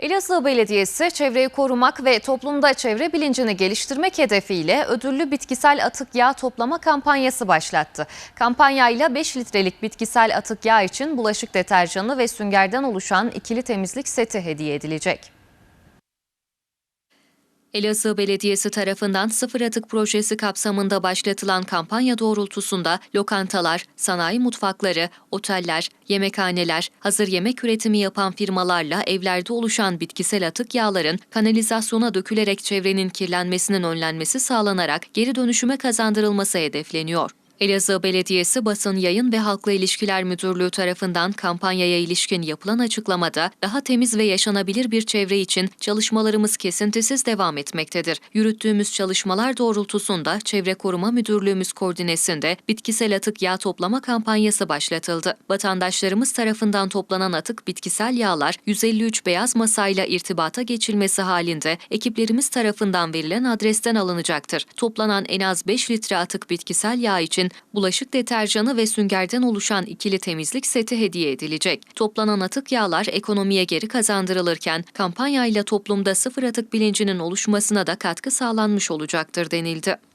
Elazığ Belediyesi çevreyi korumak ve toplumda çevre bilincini geliştirmek hedefiyle ödüllü bitkisel atık yağ toplama kampanyası başlattı. Kampanyayla 5 litrelik bitkisel atık yağ için bulaşık deterjanı ve süngerden oluşan ikili temizlik seti hediye edilecek. Elazığ Belediyesi tarafından sıfır atık projesi kapsamında başlatılan kampanya doğrultusunda lokantalar, sanayi mutfakları, oteller, yemekhaneler, hazır yemek üretimi yapan firmalarla evlerde oluşan bitkisel atık yağların kanalizasyona dökülerek çevrenin kirlenmesinin önlenmesi sağlanarak geri dönüşüme kazandırılması hedefleniyor. Elazığ Belediyesi Basın Yayın ve Halkla İlişkiler Müdürlüğü tarafından kampanyaya ilişkin yapılan açıklamada daha temiz ve yaşanabilir bir çevre için çalışmalarımız kesintisiz devam etmektedir. Yürüttüğümüz çalışmalar doğrultusunda Çevre Koruma Müdürlüğümüz koordinesinde bitkisel atık yağ toplama kampanyası başlatıldı. Vatandaşlarımız tarafından toplanan atık bitkisel yağlar 153 beyaz masayla irtibata geçilmesi halinde ekiplerimiz tarafından verilen adresten alınacaktır. Toplanan en az 5 litre atık bitkisel yağ için bulaşık deterjanı ve süngerden oluşan ikili temizlik seti hediye edilecek. Toplanan atık yağlar ekonomiye geri kazandırılırken kampanyayla toplumda sıfır atık bilincinin oluşmasına da katkı sağlanmış olacaktır denildi.